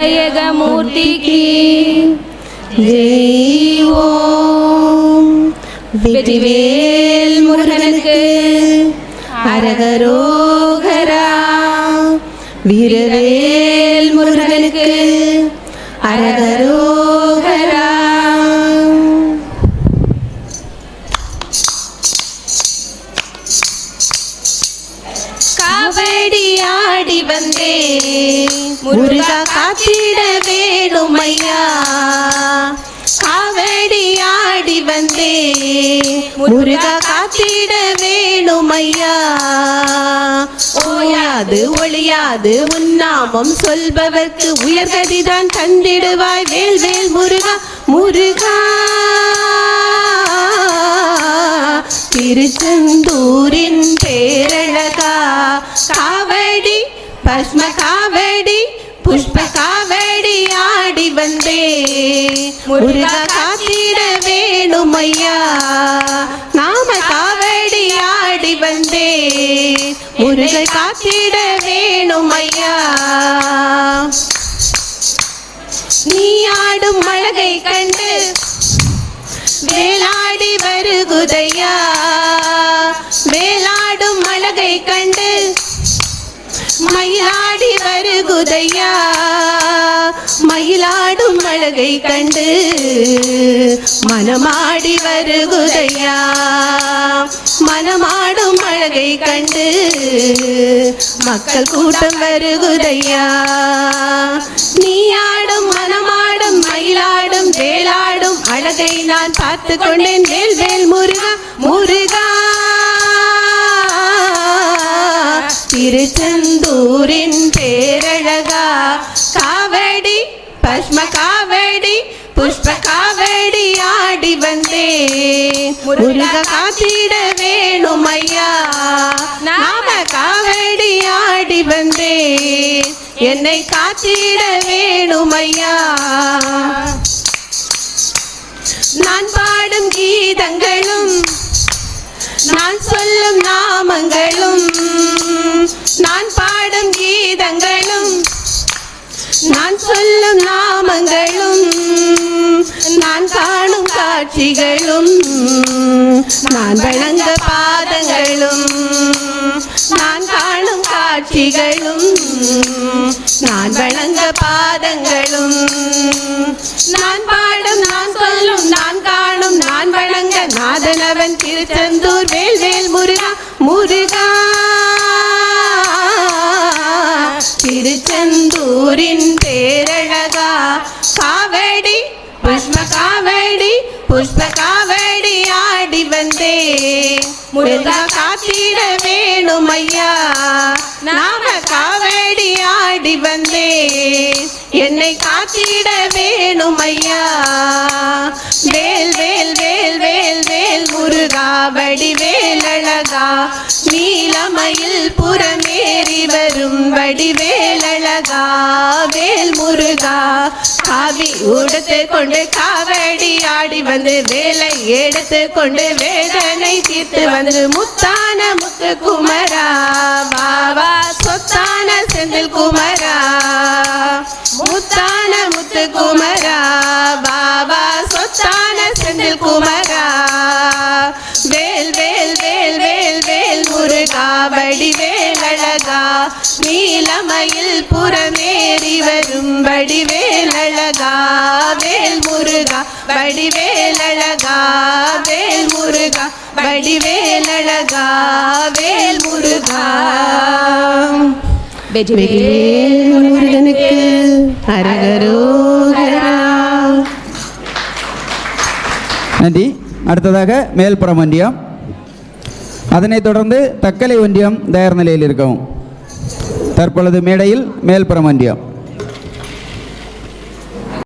விநாயகமூர்த்திக்கு ஜெய் ஓம். வெற்றிவேல் முருகனுக்கு அரகரோகரா. வீரவேல் காவடி ஆடி வந்தே. முருகா காத்திட வேணுமையா? காவடி ஆடி வந்தே. முருகா காத்திட வேணுமையா? ஓயாது ஒளியாது உன்னாமம் சொல்பவர்க்கு உயர்கதிதான் தந்திடுவாய். வேல் வேல் முருகா முருகா. திருச்செந்தூரின் பேரழக. காவடி பஸ்ம காவடி புஷ்ப காவடி ஆடி வந்தே. முருகா காத்திட வேணுமையா? நாம காவடி ஆடி வந்தே. முருகை காத்திட வேணுமையா? நீ ஆடும் அழகை கண்டு வேளாடி வருகுதையா? அழகை கண்டு மயிலாடி வருகுதையா? மயிலாடும் அழகை கண்டு மனமாடி வருகுதையா? மனமாடும் அழகை கண்டு மக்கள் கூட்டம் வருகுதையா? நீ ஆடும் மனமாடும் மயிலாடும் வேளாடும் அழகை நான் பார்த்து கொண்டேன் வேல் வேல் முரு திருச்செந்தூரின் பேரழகா. காவடி பஸ்ம காவடி புஷ்ப காவடி ஆடி வந்தே முருக காத்திட வேணுமையா நாம காவடி ஆடி வந்தே என்னை காத்திட வேணுமையா நான் பாடும் கீதங்கள் காட்சிகளும் நான் வணங்க பாதங்களும் நான் காணும் காட்சிகளும் நான் வணங்க பாதங்களும். நான் பாடும் நான் சொல்லும் நான் காணும் நான் வணங்க நாதனவன் திருச்செந்தூர் வேல் வேல் முருகா முருகா. திருச்செந்தூரின் பேரழகா புஷ்ப காவடி ஆடி வந்தே. முருகா காத்திட வேணுமையா? நாம காவடி ஆடி வந்தே. என்னை காத்திட வேணுமையா? வேல் வேல் வேல் வேல் வேல் முருகா வடிவேல் அழகா நீலமயில் புறமேறி வரும் வடிவேல் அழகா வேல் முருகா காவி உடுத்து கொண்டு காவடி ஆடி வந்து வேலை எடுத்து கொண்டு வேதனை தீர்த்து வந்து முத்தான முத்து குமரா. பாபா சொத்தான செந்தில் குமரா. முத்தான முத்து குமரா. பாபா சொத்தான செந்தில் குமரா. நீலமயில் புறமேறி வரும் வடிவேல் அழகா வேல் முருகா வடிவேல் அழகா வேல் முருகா வடிவேல் அழகா வேல் முருகா வெற்றிவேல் முருகனுக்கு அரகரோகரா. நன்றி. அடுத்ததாக மேல்புறம் ஒன்றியம். அதனைத் தொடர்ந்து தக்கலை ஒன்றியம் தயார் நிலையில் இருக்கவும். தற்பொழுது மேடையில் மேல்புறம்